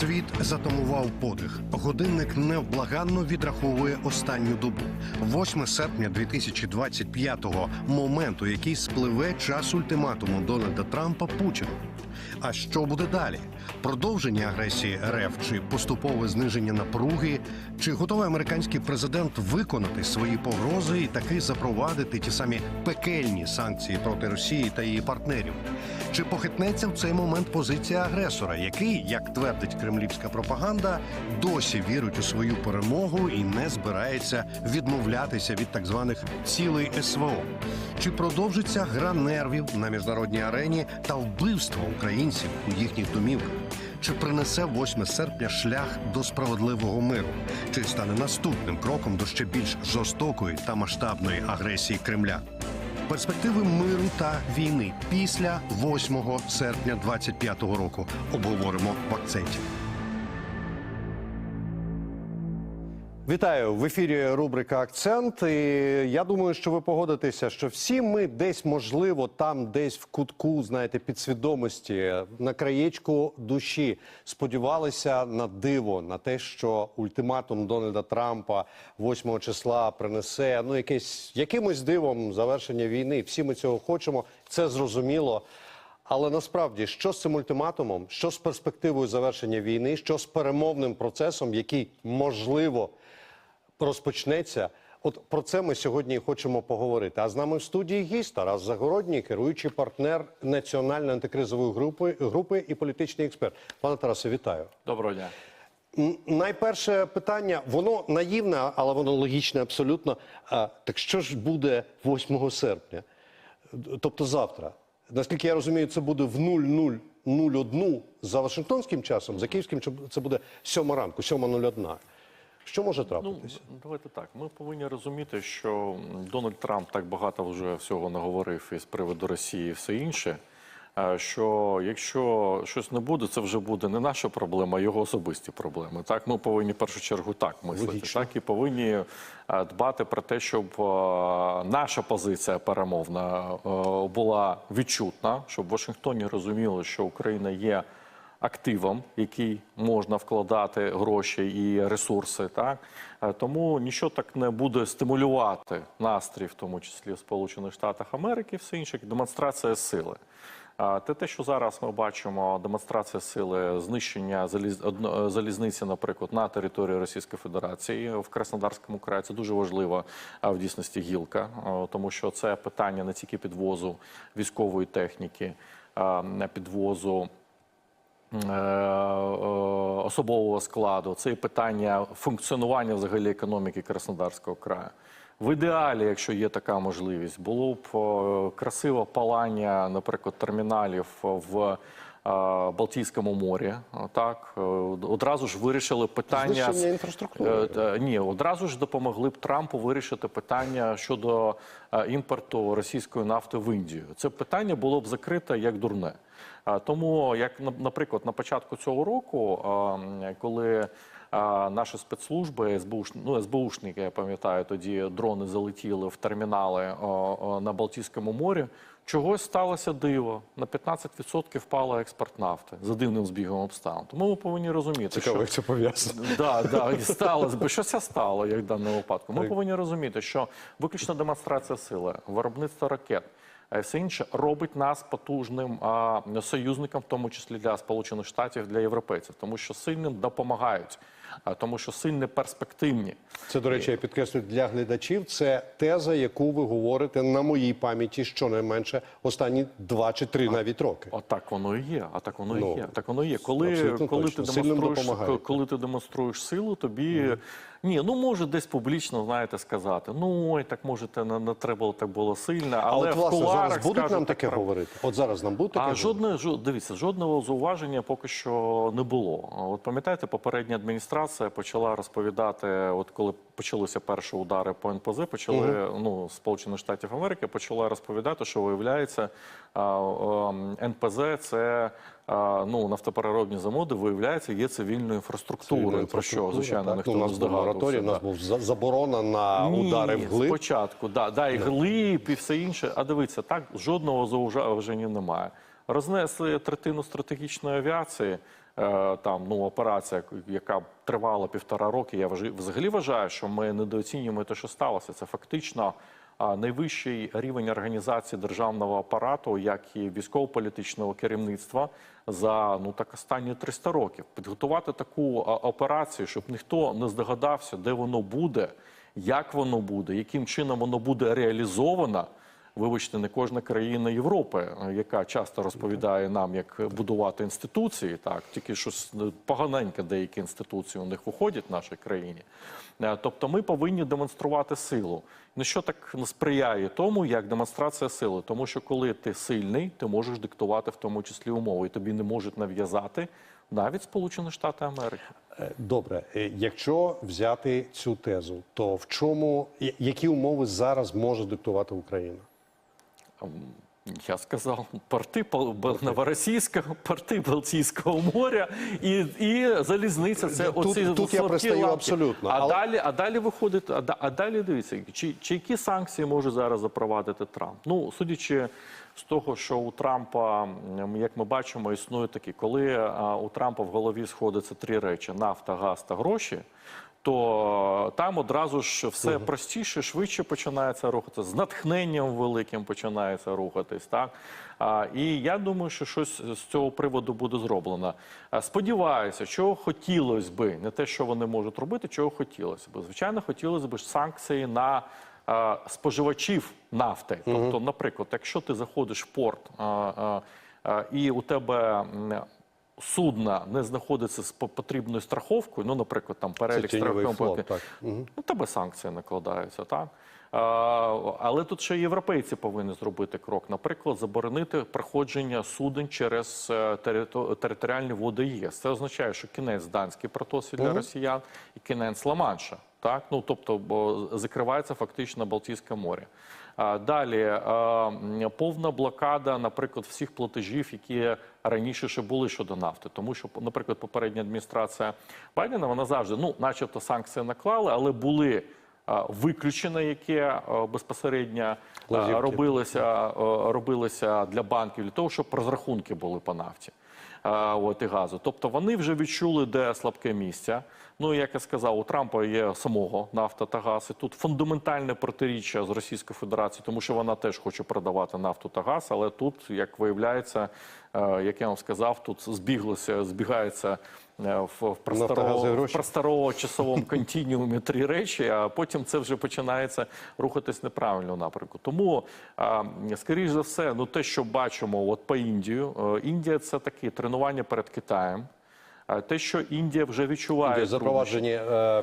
Світ затамував подих. Годинник невблаганно відраховує останню добу. 8 серпня 2025-го, моменту, який спливе час ультиматуму Дональда Трампа Путіну. А що буде далі? Продовження агресії РФ чи поступове зниження напруги? Чи готовий американський президент виконати свої погрози і таки запровадити ті самі пекельні санкції проти Росії та її партнерів? Чи похитнеться в цей момент позиція агресора, який, як твердить кремлівська пропаганда, досі вірить у свою перемогу і не збирається відмовлятися від так званих цілей СВО? Чи продовжиться гра нервів на міжнародній арені та вбивство українців у їхніх домівках? Чи принесе 8 серпня шлях до справедливого миру? Чи стане наступним кроком до ще більш жорстокої та масштабної агресії Кремля? Перспективи миру та війни після 8 серпня 25-го року обговоримо в акценті. Вітаю в ефірі. Рубрика Акцент. І я думаю, що ви погодитеся, що всі ми десь, можливо, там, десь в кутку, знаєте, підсвідомості на краєчку душі сподівалися на диво, на те, що ультиматум Дональда Трампа 8 числа принесе ну якесь якимось дивом завершення війни. Всі ми цього хочемо. Це зрозуміло. Але насправді, що з цим ультиматумом, що з перспективою завершення війни, що з перемовним процесом, який можливо розпочнеться. От про це ми сьогодні і хочемо поговорити. А з нами в студії гість Тарас Загородній, керуючий партнер національної антикризової групи, групи і політичний експерт. Пане Тарасе, вітаю. Доброго дня. Найперше питання, воно наївне, але воно логічне абсолютно. А, так що ж буде 8 серпня? Тобто завтра. Наскільки я розумію, це буде в 00.01 за Вашингтонським часом, за київським це буде 7 ранку, 7.01. Що може Ну давайте так. Ми повинні розуміти, що Дональд Трамп так багато вже всього наговорив із приводу Росії і все інше. е, Що якщо щось не буде, це вже буде не наша проблема, а його особисті проблеми. Так, ми повинні в першу чергу так мислити. Логічно. Так і повинні е, дбати про те, щоб е, наша позиція перемовна була відчутна, щоб в Вашингтоні розуміли, що Україна є активом, який можна вкладати гроші і ресурси. Так Е, тому нічого так не буде стимулювати настрій, в тому числі в Сполучених Штатах Америки, все інше, демонстрація сили. А те, те, що зараз ми бачимо, демонстрація сили, знищення заліз... е, залізниці, наприклад, на території Російської Федерації в Краснодарському краї, це дуже важлива в дійсності гілка, тому що це питання не тільки підвозу військової техніки, підвозу особового складу, це і питання функціонування взагалі економіки Краснодарського краю. В ідеалі, якщо є така можливість, було б е, красиве палання, наприклад, терміналів в е, Балтійському морі. Так е, одразу ж вирішили питання Знищення інфраструктури. Е, е, Ні, одразу ж допомогли б Трампу вирішити питання щодо е, імпорту російської нафти в Індію. Це питання було б закрите як дурне. Тому, як наприклад, на початку цього року, коли наші спецслужби, СБУш, ну, СБУшники, я пам'ятаю, тоді дрони залетіли в термінали о, о, на Балтійському морі. Чогось сталося диво. На 15% впала експорт нафти за дивним збігом обставин. Тому ми повинні розуміти, Цікаво, що як це пов'язано. Да, да, і сталося би. Що це стало, як в даному випадку? Ми Так. повинні розуміти, що виключно демонстрація сили, виробництво ракет, е, все інше робить нас потужним а, союзником, в тому числі для Сполучених Штатів, для європейців, тому що сильним допомагають, а, тому що сильні перспективні. Це, до речі, я підкреслюю для глядачів. Це теза, яку ви говорите на моїй пам'яті щонайменше останні два чи три навіть роки. А так воно і є. А так воно Ну, і є. Так воно і є. Коли, коли ти точно. Демонструєш, коли ти демонструєш силу, тобі ні, ну може десь публічно знаєте сказати. Ну ой, так може, те не, не треба було так було сильно, А але от в власне зараз будуть скажуть, нам таке треба. говорити? От зараз нам будуть таке А говорити? жодне жо- дивіться, жодного зауваження поки що не було. От пам'ятаєте, попередня адміністрація почала розповідати, от коли почалися перші удари по НПЗ, почали ну Сполучених Штатів Америки почала розповідати, що виявляється а, а, НПЗ це. Ну, нафтопереробні заводи, виявляється, є цивільною інфраструктурою, про що, звичайно, ніхто ну, не мораторій, у нас був заборона на Ні, удари вглиб. Спочатку, да, да, і глиб, і все інше. А дивіться, так жодного зауваження немає. Рознесли третину стратегічної авіації. е, там ну операція, яка тривала півтора роки. Я взагалі вважаю, що ми недооцінюємо те, що сталося. Це фактично найвищий рівень організації державного апарату, як і військово-політичного керівництва за ну так останні 300 років. Підготувати таку операцію, щоб ніхто не здогадався, де воно буде, як воно буде, яким чином воно буде реалізовано. Вибачте, не кожна країна Європи, е, яка часто розповідає нам, як будувати інституції, так тільки щось е, поганенько деякі інституції у них виходять в нашій країні. Е, Тобто, ми повинні демонструвати силу. Ну що так сприяє тому, як демонстрація сили? Тому що коли ти сильний, ти можеш диктувати в тому числі умови, і тобі не можуть нав'язати навіть Сполучені Штати Америки. Добре, якщо взяти цю тезу, то в чому які умови зараз може диктувати Україна? Я сказав, порти Новоросійського, порти Балтійського моря і, і залізниця. Це Тут- оці тут я пристаю лапки. абсолютно, А але- далі, а далі виходить, а, а далі дивіться, чи, чи які санкції може зараз запровадити Трамп? Ну, судячи з того, що у Трампа, як ми бачимо, існує такі, коли а, у Трампа в голові сходяться три речі: нафта, газ та гроші. То там одразу ж все простіше, швидше починається рухатися, з натхненням великим починається рухатись. Так а, і я думаю, що щось з цього приводу буде зроблено. А, Сподіваюся, чого хотілося би, не те, що вони можуть робити, чого хотілося би. Звичайно, хотілося б санкції на а, споживачів нафти. Тобто, наприклад, якщо ти заходиш в порт а, а, а, і у тебе. Судна не знаходиться з по- потрібною страховкою, ну, наприклад, там перелік. Мгм. Ну, тебе санкції накладаються, так? А, але тут ще європейці повинні зробити крок. Наприклад, заборонити проходження суден через е, територіальні води ЄС. Це означає, що кінець Данської протоці для росіян і кінець Ла-Манша. Так? Ну, тобто, бо закривається фактично Балтійське море. Далі повна блокада, наприклад, всіх платежів, які раніше ще були щодо нафти. Тому що, наприклад, попередня адміністрація Байдена вона завжди, ну, начебто, санкції наклали, але були виключення, які е, безпосередньо Лазівки. робилися, робилися для банків для того, щоб розрахунки були по нафті. От і газу, тобто вони вже відчули, де слабке місце. Ну як я сказав, у Трампа є самого нафта та газ. І тут фундаментальне протиріччя з Російською Федерацією, тому що вона теж хоче продавати нафту та газ. Але тут, як виявляється, е, як я вам сказав, тут збіглося, збігається е, в, просторовому, просторовому часовому континіумі три речі, а потім це вже починається рухатись неправильно напрямку. Тому, скоріш за все, ну те, що бачимо, от по Індію, е, Індія це таке тренування перед Китаєм. А Те, що Індія вже відчуває труднощі. запроваджені е,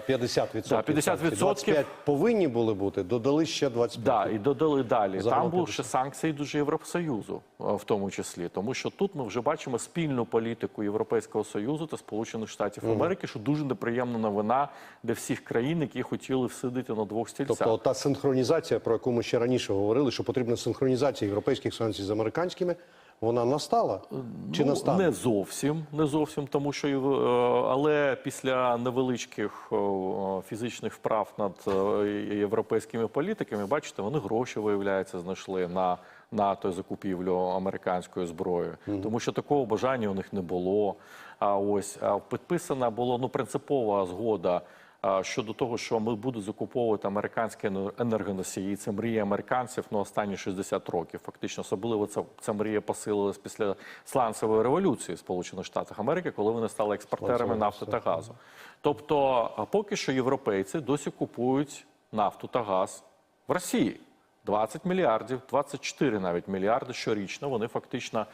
50%. Да, 50%. 25 повинні були бути, додали ще 25. Да, і додали далі. Загалом Там були ще санкції дуже Євросоюзу, е, в тому числі, тому що тут ми вже бачимо спільну політику Європейського союзу та Сполучених Штатів Америки, що дуже неприємна новина для всіх країн, які хотіли всидіти на двох стільцях. Тобто та синхронізація, про яку ми ще раніше говорили, що потрібна синхронізація європейських санкцій з американськими, вона настала? Чи Ну, настане? Не зовсім, не зовсім, тому що е, але після невеличких е, фізичних вправ над е, європейськими політиками, бачите, вони гроші виявляється знайшли на НАТО закупівлю американської зброї, тому що такого бажання у них не було. А ось підписана була ну принципова згода. Щодо того, що ми будуть закуповувати американські енер- енергоносії, це мрія американців на останні 60 років. Фактично, особливо ця, ця мрія посилилась після сланцевої революції в Сполучених Штатах Америки, коли вони стали експортерами нафти та газу. Тобто, поки що європейці досі купують нафту та газ в Росії. 20 мільярдів, 24 навіть мільярди щорічно. Вони фактично,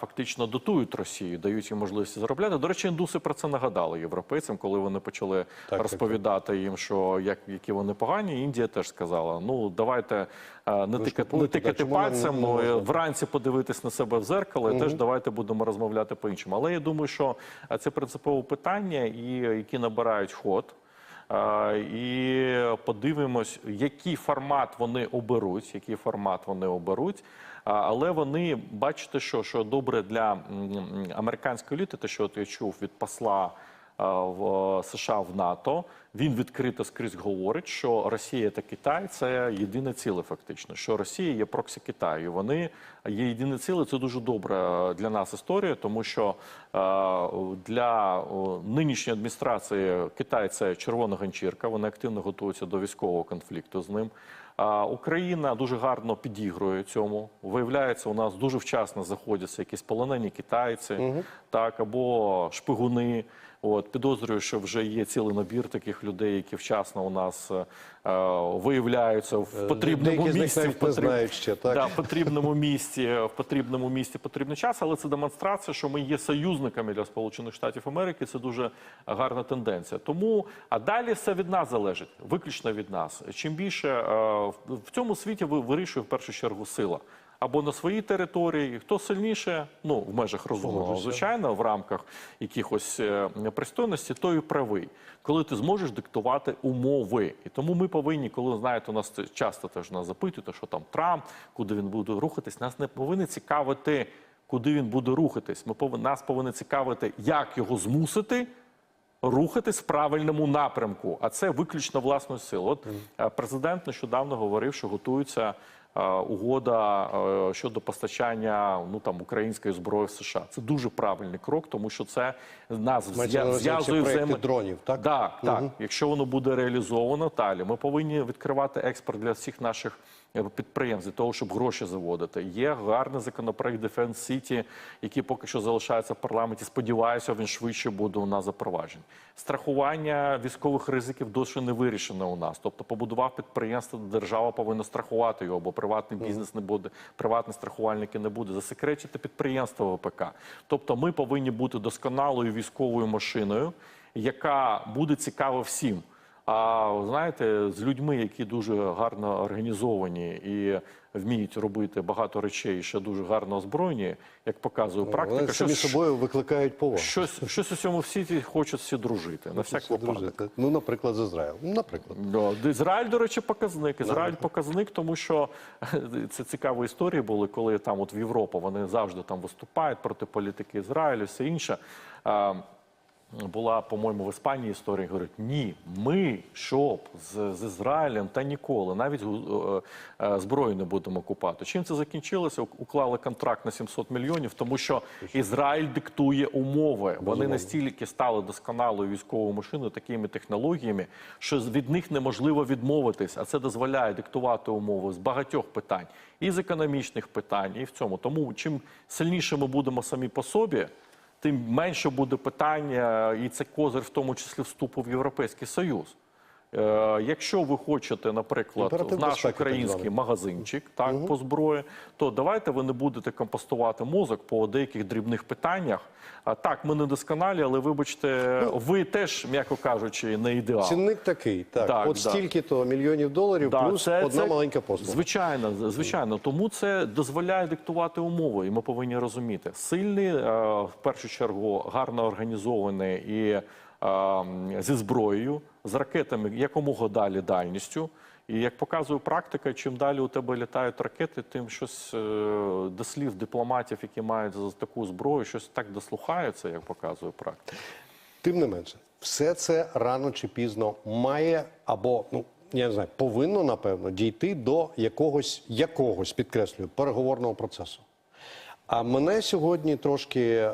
фактично дотують Росію, дають їм можливість заробляти. До речі, індуси про це нагадали європейцям, коли вони почали так, розповідати їм, що як які вони погані. Індія теж сказала: ну давайте не, ж тика, купуєте, не тикати пальцем, не ну, вранці подивитись на себе в зеркало, і теж давайте будемо розмовляти по-іншому. Але я думаю, що це принципове питання, і які набирають ход. І подивимось, який формат вони оберуть, який формат вони оберуть. Але вони бачите, що, що добре для американської еліти, те, що от я чув від посла в США в НАТО. Він відкрито скрізь говорить, що Росія та Китай це єдине ціле, фактично. Що Росія є проксі Китаю. Вони є єдине ціле. Це дуже добра для нас історія, тому що для нинішньої адміністрації Китай це червона ганчірка. Вони активно готуються до військового конфлікту з ним. Україна дуже гарно підігрує цьому. Виявляється, у нас дуже вчасно заходяться якісь полонені китайці, так або шпигуни. От підозрюю, що вже є цілий набір таких людей, які вчасно у нас е, виявляються в потрібному деякі місці. не знають ще, так? Да, в потрібному місці, в потрібному місці потрібний час, але це демонстрація, що ми є союзниками для Сполучених Штатів Америки. Це дуже гарна тенденція. Тому а далі все від нас залежить, виключно від нас. Чим більше е, в- в цьому світі ви- вирішує в першу чергу сила. Або на своїй території, хто сильніше, ну в межах розумного, звичайно, в рамках якихось е, пристойності, той і правий, коли ти зможеш диктувати умови. І тому ми повинні, коли знаєте, у нас часто теж нас запитують, що там Трамп, куди він буде рухатись, нас не повинні цікавити, куди він буде рухатись. Ми повинні нас повинні цікавити, як його змусити. Рухатись в правильному напрямку, а це виключно власною силою. От е, президент нещодавно говорив, що готується е, угода е, щодо постачання ну там української зброї в США. Це дуже правильний крок, тому що це нас зв'язує взаєм- дронів, так? Так, так. Якщо воно буде реалізовано, далі ми повинні відкривати експорт для всіх наших підприємств для того, щоб гроші заводити. Є гарний законопроект Defense City, який поки що залишається в парламенті. Сподіваюся, він швидше буде у нас запроваджений. Страхування військових ризиків досі не вирішено у нас. Тобто, побудував підприємство, держава повинна страхувати його, бо приватний бізнес не буде, приватні страхувальники не буде. Засекречити підприємство ВПК. Тобто, ми повинні бути досконалою військовою машиною, яка буде цікава всім. А знаєте, з людьми, які дуже гарно організовані і вміють робити багато речей, ще дуже гарно озброєні, як показує практика, Вони самі собою викликають повагу. щось, щось у цьому світі хочуть всі дружити. На всяк Всі випадок. дружити. Ну, наприклад, з Ізраїлем. Ну, Наприклад. Да, Ізраїль, до речі, показник. Ізраїль показник, тому що це цікаві історії були, коли там от в Європу вони завжди там виступають проти політики Ізраїлю, все інше. Була, по-моєму, в Іспанії історія. Говорять, ні, ми щоб з, з Ізраїлем та ніколи навіть е, е, зброю не будемо купати. Чим це закінчилося? Уклали контракт на 700 мільйонів, тому що Ізраїль диктує умови. Вони настільки стали досконалою військовою машиною, такими технологіями, що від них неможливо відмовитись. А це дозволяє диктувати умови з багатьох питань, і з економічних питань, і в цьому. Тому чим сильніше ми будемо самі по собі тим менше буде питання, і це козир, в тому числі вступу в Європейський Союз. Е, якщо ви хочете, наприклад, в наш український магазинчик так, по зброї, то давайте ви не будете компостувати мозок по деяких дрібних питаннях. А так, ми не досконалі, але вибачте, Ну, ви теж, м'яко кажучи, не ідеал. Цінник такий. Так, Так, от да. стільки-то мільйонів доларів, Да, плюс це- одна це- маленька послуга. Звичайно, звичайно. Тому це дозволяє диктувати умови, і ми повинні розуміти. Сильний, е, в першу чергу, гарно організований і е, зі зброєю, з ракетами якомога далі дальністю. І як показує практика, чим далі у тебе літають ракети, тим щось е, до слів дипломатів, які мають за таку зброю, щось так дослухаються, як показує практика. Тим не менше, все це рано чи пізно має або ну я не знаю, повинно напевно дійти до якогось якогось підкреслюю переговорного процесу. А мене сьогодні трошки,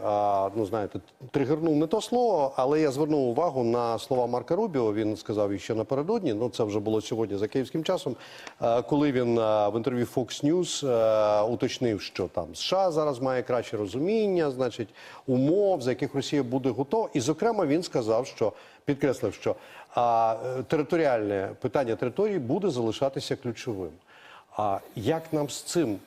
ну знаєте, тригернув не то слово, але я звернув увагу на слова Марка Рубіо. Він сказав ще напередодні. Ну це вже було сьогодні за київським часом. е, Коли він е, в інтерв'ю Fox News е, уточнив, що там США зараз має краще розуміння, значить, умов, за яких Росія буде готова. І, зокрема, він сказав, що підкреслив, що е, територіальне питання території буде залишатися ключовим. А як нам з цим?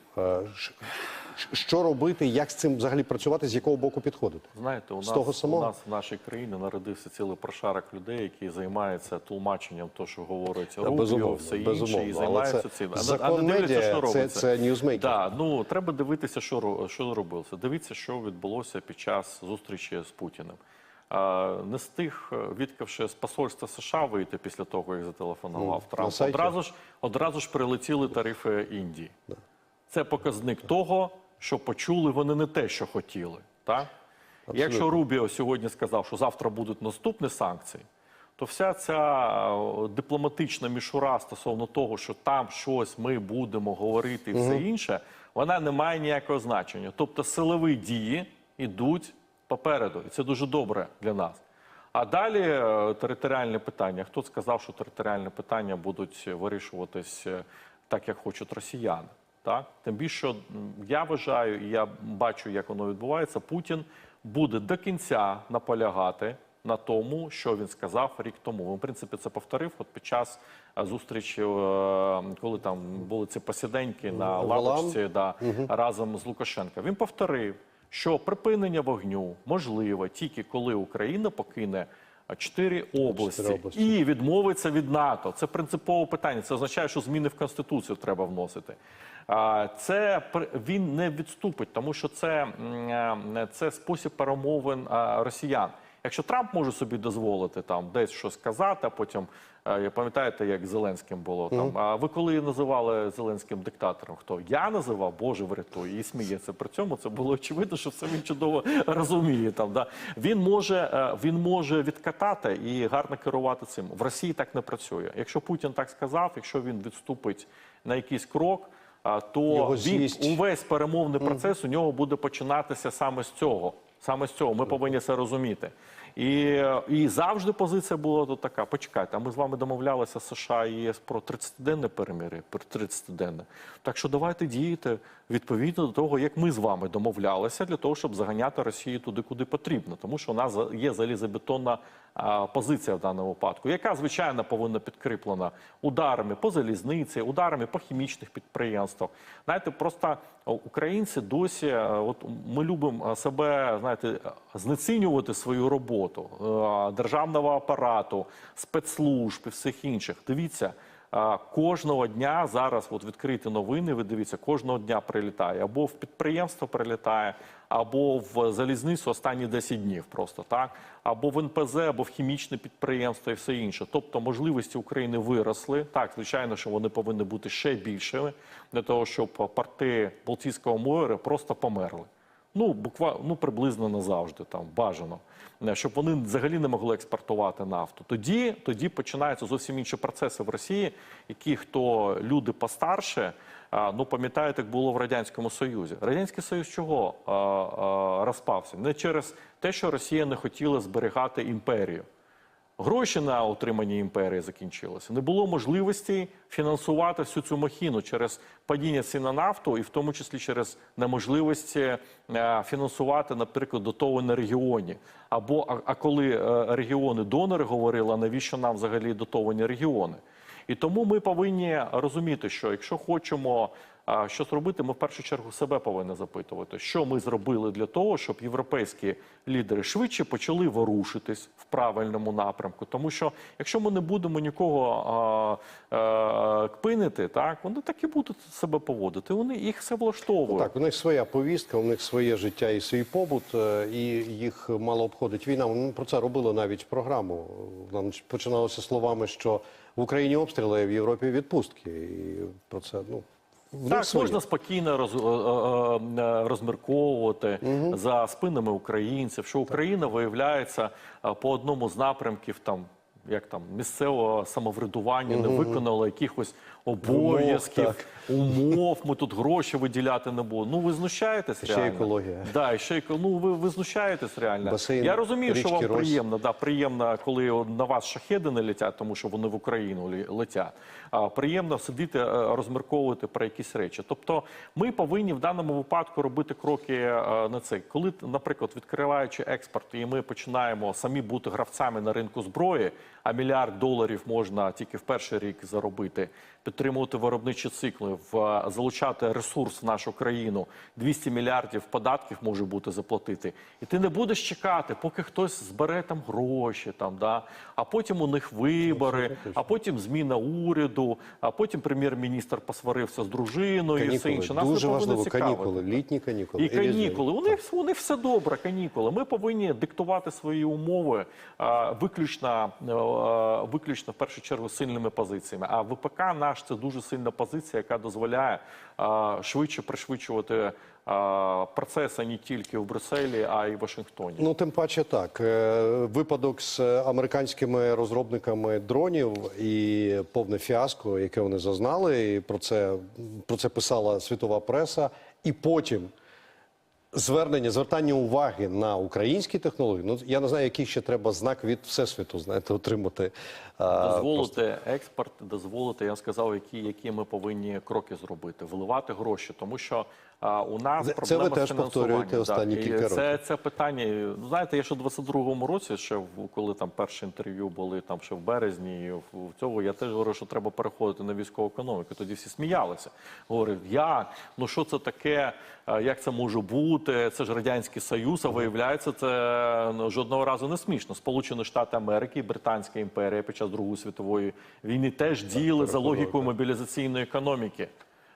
Що робити, як з цим взагалі працювати, з якого боку підходити? Знаєте, у З нас, того у нас в нашій країні народився цілий прошарок людей, які займаються тлумаченням того, що говорить Рубіо, безумовно, все інше, безумовно. і займаються це цим. закон медіа, що робиться. це ньюзмейкер. Да, ну треба дивитися, що що робилося. Дивіться, що відбулося під час зустрічі з Путіним. А, не встиг, е, відкавши з посольства США вийти після того, як зателефонував на Трамп. Одразу ж одразу ж прилетіли тарифи Індії. Це показник того, що почули вони не те, що хотіли. Так? Якщо Рубіо сьогодні сказав, що завтра будуть наступні санкції, то вся ця е, дипломатична мішура стосовно того, що там щось ми будемо говорити і все інше, вона не має ніякого значення. Тобто силові дії йдуть попереду, і це дуже добре для нас. А далі е, територіальне питання. Хто сказав, що територіальні питання будуть вирішуватись е, так, як хочуть росіяни? Так? Тим більше що, я вважаю, і я бачу, як воно відбувається. Путін буде до кінця наполягати на тому, що він сказав рік тому. Він, в принципі, це повторив от під час е, зустрічі, е, коли там були ці посіденьки на лавочці да, разом з Лукашенка. Він повторив, що припинення вогню можливе тільки коли Україна покине чотири області, області. і відмовиться від НАТО. Це принципове питання. Це означає, що зміни в конституцію треба вносити. Це він не відступить, тому що це, е, це спосіб перемовин росіян. Якщо Трамп може собі дозволити там десь щось сказати, а потім е, я пам'ятаєте, як Зеленським було там. А ви коли називали Зеленським диктатором? Хто я називав? Боже врятуй і сміється при цьому. Це було очевидно, що це він чудово розуміє. Там да він може е, він може відкатати і гарно керувати цим. В Росії так не працює. Якщо Путін так сказав, якщо він відступить на якийсь крок. То він увесь перемовний процес у нього буде починатися саме з цього. Саме з цього ми повинні це розуміти. І, і завжди позиція була тут така: почекайте, а ми з вами домовлялися США і ЄС про 30-денне перемир'я, про 30-денне. Так що давайте діяти відповідно до того, як ми з вами домовлялися, для того, щоб заганяти Росію туди, куди потрібно. Тому що у нас є залізобетонна позиція в даному випадку, яка звичайно повинна підкріплена ударами по залізниці, ударами по хімічних підприємствах. Знаєте, просто українці досі, е, от ми любимо е, себе, знаєте, знецінювати свою роботу е, державного апарату, спецслужб і всіх інших. Дивіться. Кожного дня зараз от відкриті новини. Ви дивіться, кожного дня прилітає або в підприємство прилітає, або в залізницю останні 10 днів, просто так, або в НПЗ, або в хімічне підприємство і все інше. Тобто можливості України виросли. Так, звичайно, що вони повинні бути ще більшими для того, щоб порти Балтійського моря просто померли. Ну, буквально ну, приблизно назавжди, там бажано, Е, щоб вони взагалі не могли експортувати нафту. Тоді, тоді починаються зовсім інші процеси в Росії, які хто люди постарше, ну пам'ятаєте, як було в радянському Союзі. Радянський Союз чого розпався? Не через те, що Росія не хотіла зберігати імперію. Гроші на утримання імперії закінчилися. Не було можливості фінансувати всю цю махіну через падіння цін на нафту, і в тому числі через неможливості е, фінансувати, наприклад, дотовані регіоні. Або а, коли е, регіони-донори говорили, а навіщо нам взагалі дотовані регіони? І тому ми повинні розуміти, що якщо хочемо щось робити, ми в першу чергу себе повинні запитувати, що ми зробили для того, щоб європейські лідери швидше почали ворушитись в правильному напрямку. Тому що якщо ми не будемо нікого а, а, кпинити, так вони так і будуть себе поводити. Вони їх все влаштовує. Так, у них своя повістка, у них своє життя і свій побут, е, і їх мало обходить війна. Про це робили навіть програму. Нам починалося словами, що в Україні обстріли, а в Європі відпустки. І про це ну Так, свої. можна спокійно роз, розмірковувати е, е, розмірковувати за спинами українців, що Україна виявляється е, по одному з напрямків там. Як там місцевого самоврядування не виконало якихось обов'язків, Умов, Ми тут гроші виділяти не будемо. Ну ви знущаєтесь Ще екологія. Да, ще ну ви, ви знущаєтесь реально. Басейн Я розумію, що вам річки приємно, да, приємно, коли на вас шахеди не летять, тому що вони в Україну летять. А приємно сидіти, е, розмірковувати про якісь речі. Тобто, ми повинні в даному випадку робити кроки е, на це. Коли, наприклад, відкриваючи експорт, і ми починаємо самі бути гравцями на ринку зброї, а мільярд доларів можна тільки в перший рік заробити, підтримувати виробничі цикли, в е, залучати ресурс в нашу країну, 200 мільярдів податків може бути заплатити. І ти не будеш чекати, поки хтось збере там гроші, там да, а потім у них вибори, а потім зміна уряду, а потім прем'єр-міністр посварився з дружиною і все канікули. інше. Нас Дуже не важливо. Канікули, літні канікули. І канікули. У них, у них все добре, канікули. Ми повинні диктувати свої умови а, виключно е, виключно в першу чергу сильними позиціями. А ВПК наш це дуже сильна позиція, яка дозволяє е, швидше пришвидшувати е, процеси не тільки в Брюсселі, а й в Вашингтоні. Ну, тим паче так. Е, Випадок з американськими розробниками дронів і повне фіаско, яке вони зазнали, і про це, про це писала світова преса. І потім звернення, звертання уваги на українські технології. Ну, я не знаю, який ще треба знак від Всесвіту, знаєте, отримати. дозволити Дозволити експорт, дозволити, я сказав, які, які ми повинні кроки зробити, вливати гроші, тому що а, у нас Це- це проблема ви теж з повторюєте останні кілька це, років. це питання. Ну знаєте, я ще в 22-му році, ще в- коли там перші інтерв'ю були там ще в березні, в, в цього я теж говорив, що треба переходити на військову економіку. Тоді всі сміялися. Говорив, як? Ну що це таке? Як це може бути? Це ж радянський союз. А виявляється, це ну, жодного разу не смішно. Сполучені Штати Америки і Британська імперія під час Другої світової війни теж діяли за логікою мобілізаційної економіки.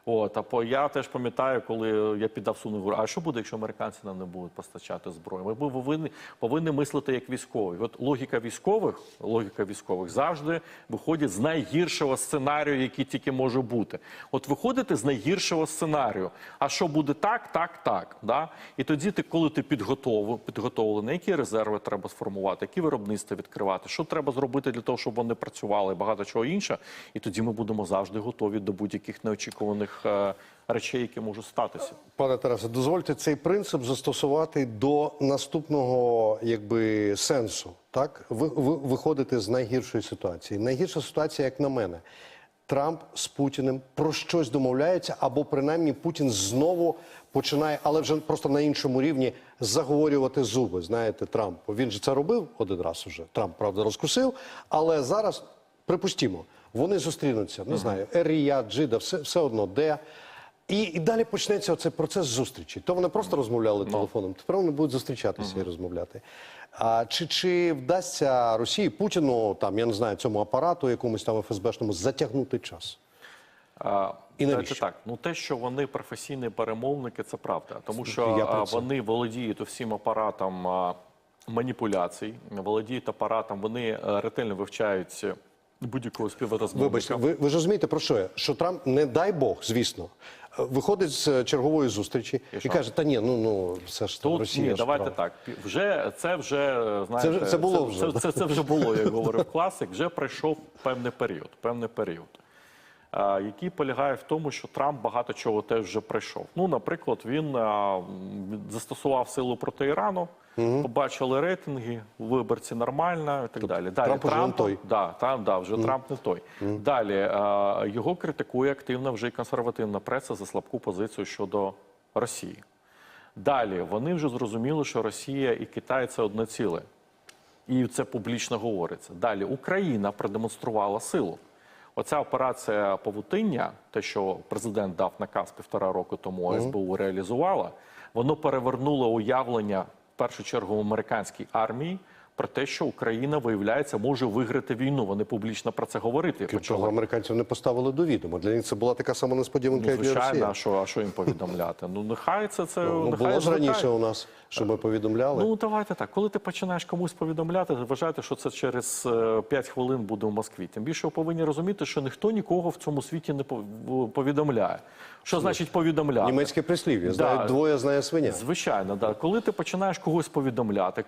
От, а по я теж пам'ятаю, коли я піддав говорю, а що буде, якщо американці нам не будуть постачати зброю? Ми повинні, повинні мислити як військові. От логіка військових, логіка військових завжди виходить з найгіршого сценарію, який тільки може бути. От виходити з найгіршого сценарію. А що буде так, так, так. Да? І тоді ти, коли ти підготовив, підготовлений, які резерви треба сформувати, які виробництва відкривати, що треба зробити для того, щоб вони працювали, багато чого інше. І тоді ми будемо завжди готові до будь-яких неочікуваних е, речей, які можуть статися. Пане Тарасе, дозвольте цей принцип застосувати до наступного якби сенсу. Так, ви, ви виходите з найгіршої ситуації. Найгірша ситуація, як на мене, Трамп з Путіним про щось домовляється, або принаймні Путін знову починає, але вже просто на іншому рівні заговорювати зуби. Знаєте, Трампу. Він же це робив один раз уже. Трамп правда розкусив, але зараз припустімо, вони зустрінуться. Не знаю, Ерія, Джида, все, все одно де. І, і далі почнеться оцей процес зустрічі. То вони просто розмовляли телефоном, тепер вони будуть зустрічатися і розмовляти. А чи, чи вдасться Росії Путіну, там я не знаю, цьому апарату, якомусь там ФСБшному, затягнути час? А, І навіщо? так, ну те, що вони професійні перемовники, це правда, тому що а, вони володіють всім апаратом а, маніпуляцій, володіють апаратом, вони е, ретельно вивчають будь-якого співрозмовника. Вибачте, ви, ви ж розумієте про що я? Що Трамп, не дай Бог, звісно, виходить з чергової зустрічі і, і каже: та ні, ну ну все ж там Тут Росія. ні, ж давайте права». так. Вже це вже знаєте, це, це було вже, Це, це, це вже було, як говорив класик. Вже пройшов певний період. Певний період. А, Який полягає в тому, що Трамп багато чого теж вже пройшов. Ну, наприклад, він застосував силу проти Ірану, побачили рейтинги, виборці нормально і так далі. Далі Трамп уже не той. Да, там, да, вже Трамп не той. Далі а, його критикує активно вже і консервативна преса за слабку позицію щодо Росії. Далі вони вже зрозуміли, що Росія і Китай це одне ціле. І це публічно говориться. Далі Україна продемонструвала силу. Оця операція павутиння, те, що президент дав наказ півтора року тому, а СБУ реалізувала, воно перевернуло уявлення в першу чергу в американській армії про те, що Україна виявляється може виграти війну. Вони публічно про це говорити Крім того, американців не поставили до відома. Для них це була така сама несподіванка, Ну, звичайно, а що, а що їм повідомляти? Ну нехай це це Ну, нехай було ж раніше у нас, що ми повідомляли. Ну давайте так. Коли ти починаєш комусь повідомляти, вважайте, що це через 5 хвилин буде в Москві. Тим більше ви повинні розуміти, що ніхто нікого в цьому світі не пов- повідомляє. Що значить повідомляти? Німецьке прислів'я. Да. Знають двоє, знає свиня. Звичайно, да. Коли ти починаєш когось повідомляти,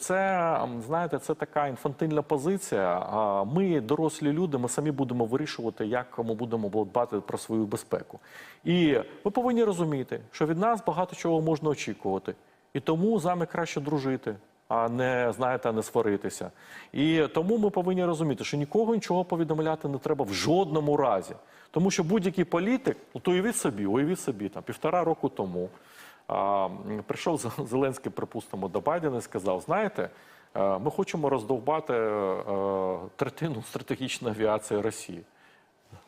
це- знаєте, це така інфантильна позиція. Ми, дорослі люди, ми самі будемо вирішувати, як ми будемо дбати про свою безпеку. І ви повинні розуміти, що від нас багато чого можна очікувати. І тому з нами краще дружити. А не знаєте, не сваритися. І тому ми повинні розуміти, що нікого нічого повідомляти не треба в жодному разі. Тому що будь-який політик, от уявіть собі, уявіть собі, там півтора року тому а, прийшов З- Зеленський, припустимо, до Байдена і сказав: знаєте, ми хочемо роздовбати е, третину стратегічної авіації Росії.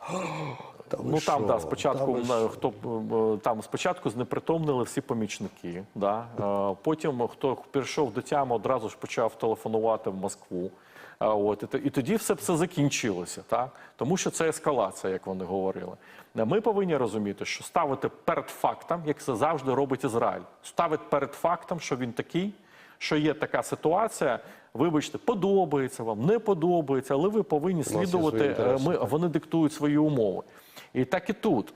Та Ну там що? да, спочатку Та хто е, там спочатку знепритомнили всі помічники. Да? Е, Потім хто прийшов до тями, одразу ж почав телефонувати в Москву. От і, тоді все це закінчилося, так тому що це ескалація, як вони говорили. Е, Ми повинні розуміти, що ставити перед фактом, як це завжди робить Ізраїль, ставить перед фактом, що він такий. Що є така ситуація. Вибачте, подобається вам, не подобається, але ви повинні слідувати. е, Ми вони диктують свої умови. І так і тут.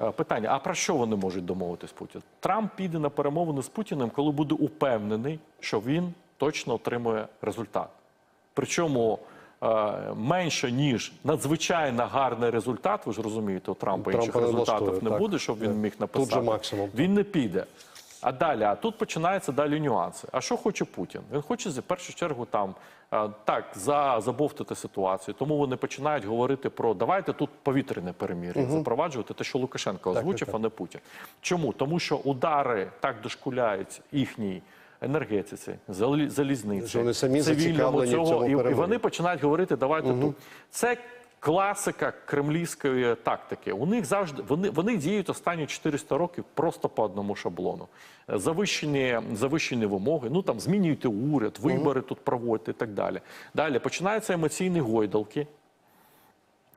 Е, Питання: а про що вони можуть домовитись Путін? Трамп піде на перемовини з Путіним, коли буде упевнений, що він точно отримує результат. Причому е, менше ніж надзвичайно гарний результат. Ви ж розумієте, у Трампа Трампа інших результатів не так. буде, щоб він міг Тут написати. же максимум. Він не піде. А далі, а тут починаються далі нюанси. А що хоче Путін? Він хоче в першу чергу там е, так за забовтати ситуацію. Тому вони починають говорити про давайте тут повітряне перемір'я запроваджувати те, що Лукашенко озвучив, а не Путін. Чому? Тому що удари так дошкуляють їхній енергетиці, залі- залізниці, вони самі цивільному в цього, і, і вони починають говорити, давайте тут. Це класика кремлівської тактики. У них завжди вони, вони діють останні 400 років просто по одному шаблону. Е, Завищені, завищені вимоги, ну там змінюйте уряд, вибори тут проводьте і так далі. Далі починаються емоційні гойдалки.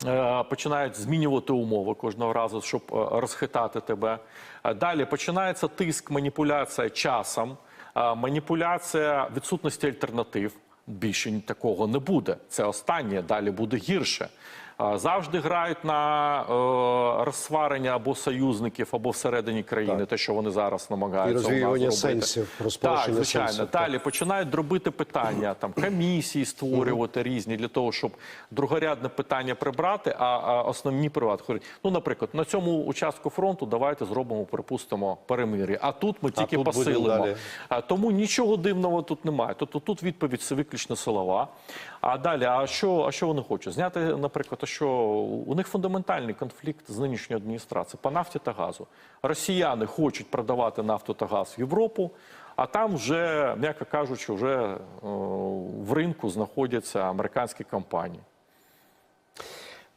Е, Починають змінювати умови кожного разу, щоб е, розхитати тебе. Далі починається тиск, маніпуляція часом, маніпуляція відсутності альтернатив. Більше такого не буде. Це останнє, далі буде гірше. Завжди грають на е, розсварення або союзників, або всередині країни, те, що вони зараз намагаються І розвіювання сенсів, Так, звичайно. сенсів, Далі починають дробити питання, там комісії створювати різні для того, щоб другорядне питання прибрати, а, а основні приват. Ну, наприклад, на цьому участку фронту давайте зробимо, припустимо, перемир'я. А тут ми тільки тут посилимо. А, тому нічого дивного тут немає. Тобто тут відповідь це виключно силова. А далі, а що, а що вони хочуть? Зняти, наприклад, що у них фундаментальний конфлікт з нинішньою адміністрацією по нафті та газу. Росіяни хочуть продавати нафту та газ в Європу. А там вже, м'яко кажучи, вже е, в ринку знаходяться американські компанії.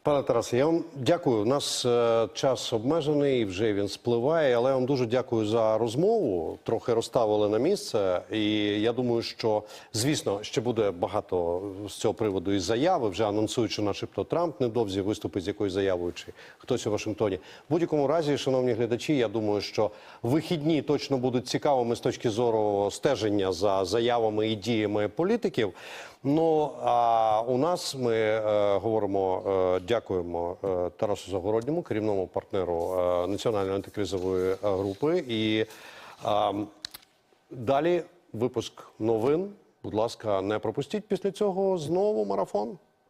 Пане Тарасе, я вам дякую. У нас е, час обмежений, вже він спливає, але я вам дуже дякую за розмову. Трохи розставили на місце. І я думаю, що звісно ще буде багато з цього приводу і заяви. Вже анонсують, що начебто Трамп невдовзі виступить з якоюсь заявою, чи хтось у Вашингтоні. В будь-якому разі, шановні глядачі, я думаю, що вихідні точно будуть цікавими з точки зору стеження за заявами і діями політиків. Ну а у нас ми е, говоримо, е, дякуємо е, Тарасу Загородньому, керівному партнеру е, національної антикризової групи. І е, далі випуск новин. Будь ласка, не пропустіть після цього знову марафон.